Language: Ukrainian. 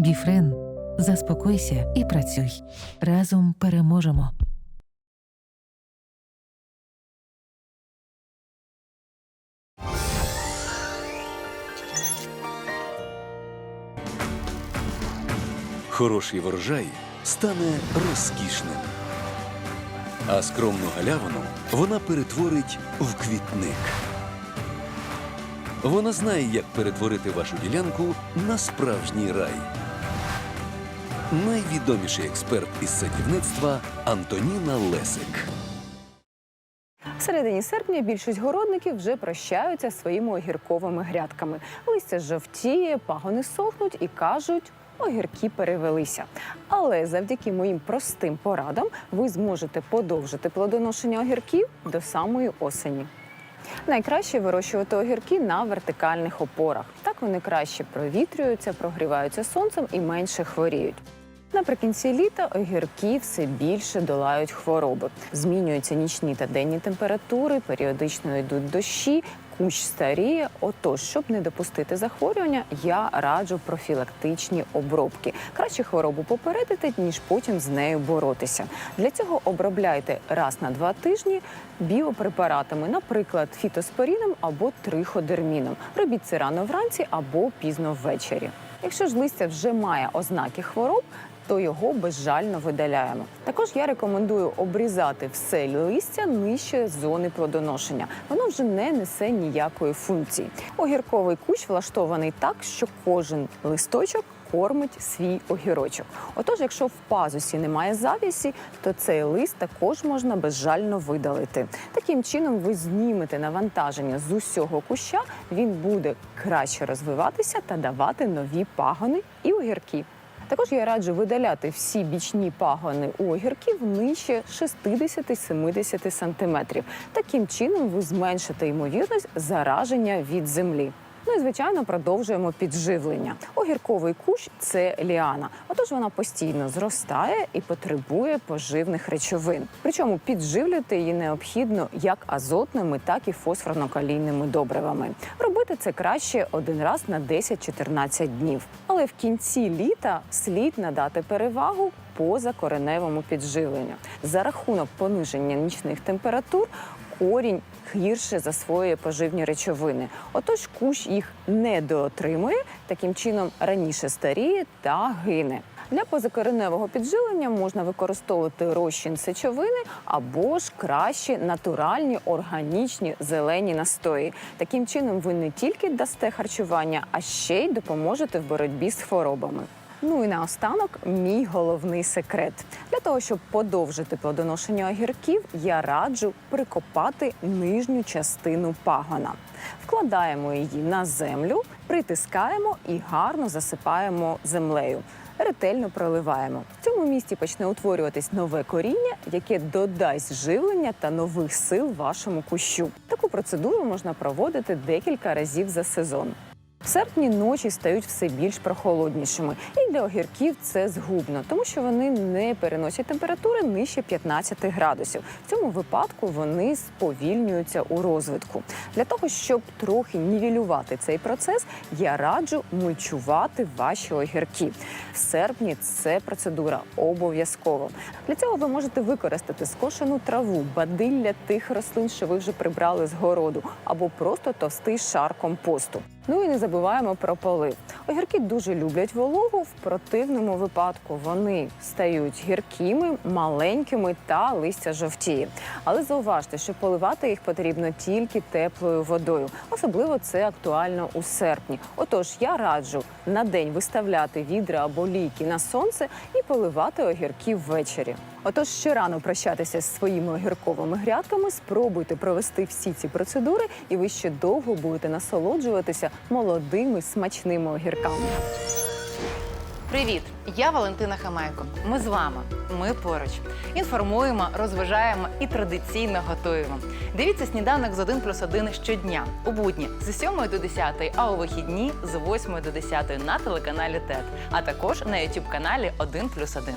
Біфрен. Заспокойся і працюй. Разом переможемо. Хороший врожай стане розкішним, а скромну галявину вона перетворить в квітник. Вона знає, як перетворити вашу ділянку на справжній рай. Найвідоміший експерт із садівництва Антоніна Лесик. В середині серпня більшість городників вже прощаються своїми огірковими грядками. Листя жовтіє, пагони сохнуть і кажуть. Огірки перевелися. Але завдяки моїм простим порадам ви зможете подовжити плодоношення огірків до самої осені. Найкраще вирощувати огірки на вертикальних опорах. Так вони краще провітрюються, прогріваються сонцем і менше хворіють. Наприкінці літа огірки все більше долають хвороби. Змінюються нічні та денні температури, періодично йдуть дощі, кущ старіє. Отож, щоб не допустити захворювання, я раджу профілактичні обробки. Краще хворобу попередити, ніж потім з нею боротися. Для цього обробляйте раз на два тижні біопрепаратами, наприклад, фітоспоріном або триходерміном. Робіть це рано вранці або пізно ввечері. Якщо ж листя вже має ознаки хвороб, то його безжально видаляємо. Також я рекомендую обрізати все листя нижче зони плодоношення. Воно вже не несе ніякої функції. Огірковий кущ влаштований так, що кожен листочок кормить свій огірочок. Отож, якщо в пазусі немає завісі, то цей лист також можна безжально видалити. Таким чином ви знімете навантаження з усього куща, він буде краще розвиватися та давати нові пагони і огірки. Також я раджу видаляти всі бічні пагони огірків нижче 60-70 сантиметрів. Таким чином ви зменшите ймовірність зараження від землі. Ну і звичайно продовжуємо підживлення. Огірковий кущ це ліана. Отож вона постійно зростає і потребує поживних речовин. Причому підживлювати її необхідно як азотними, так і фосфорно-калійними добривами. Робити це краще один раз на 10-14 днів. Але в кінці літа слід надати перевагу позакореневому підживленню. За рахунок пониження нічних температур корінь гірше засвоює поживні речовини. Отож, кущ їх недоотримує, таким чином раніше старіє та гине. Для позакореневого підживлення можна використовувати розчин сечовини або ж кращі натуральні органічні зелені настої. Таким чином ви не тільки дасте харчування, а ще й допоможете в боротьбі з хворобами. Ну і наостанок мій головний секрет. Для того, щоб подовжити плодоношення огірків, я раджу прикопати нижню частину пагона. Вкладаємо її на землю, притискаємо і гарно засипаємо землею. Ретельно проливаємо. В цьому місці почне утворюватись нове коріння, яке додасть живлення та нових сил вашому кущу. Таку процедуру можна проводити декілька разів за сезон. Серпні ночі стають все більш прохолоднішими, і для огірків це згубно, тому що вони не переносять температури нижче 15 градусів. В цьому випадку вони сповільнюються у розвитку. Для того щоб трохи нівелювати цей процес, я раджу мульчувати ваші огірки. В серпні це процедура обов'язкова. Для цього ви можете використати скошену траву, бадилля тих рослин, що ви вже прибрали з городу, або просто товстий шар компосту. Ну і не забуваємо про полив. Огірки дуже люблять вологу. В противному випадку вони стають гіркими, маленькими та листя жовтіє. Але зауважте, що поливати їх потрібно тільки теплою водою. Особливо це актуально у серпні. Отож, я раджу на день виставляти відра або лійки на сонце і поливати огірки ввечері. Отож, ще рано прощатися з своїми огірковими грядками, спробуйте провести всі ці процедури, і ви ще довго будете насолоджуватися молодими смачними огірками. Привіт! Я Валентина Хамайко. Ми з вами. Ми поруч. Інформуємо, розважаємо і традиційно готуємо. Дивіться сніданок з 1 плюс 1 щодня у будні з 7 до 10, а у вихідні з 8 до 10 на телеканалі ТЕТ, а також на youtube каналі 1 плюс 1.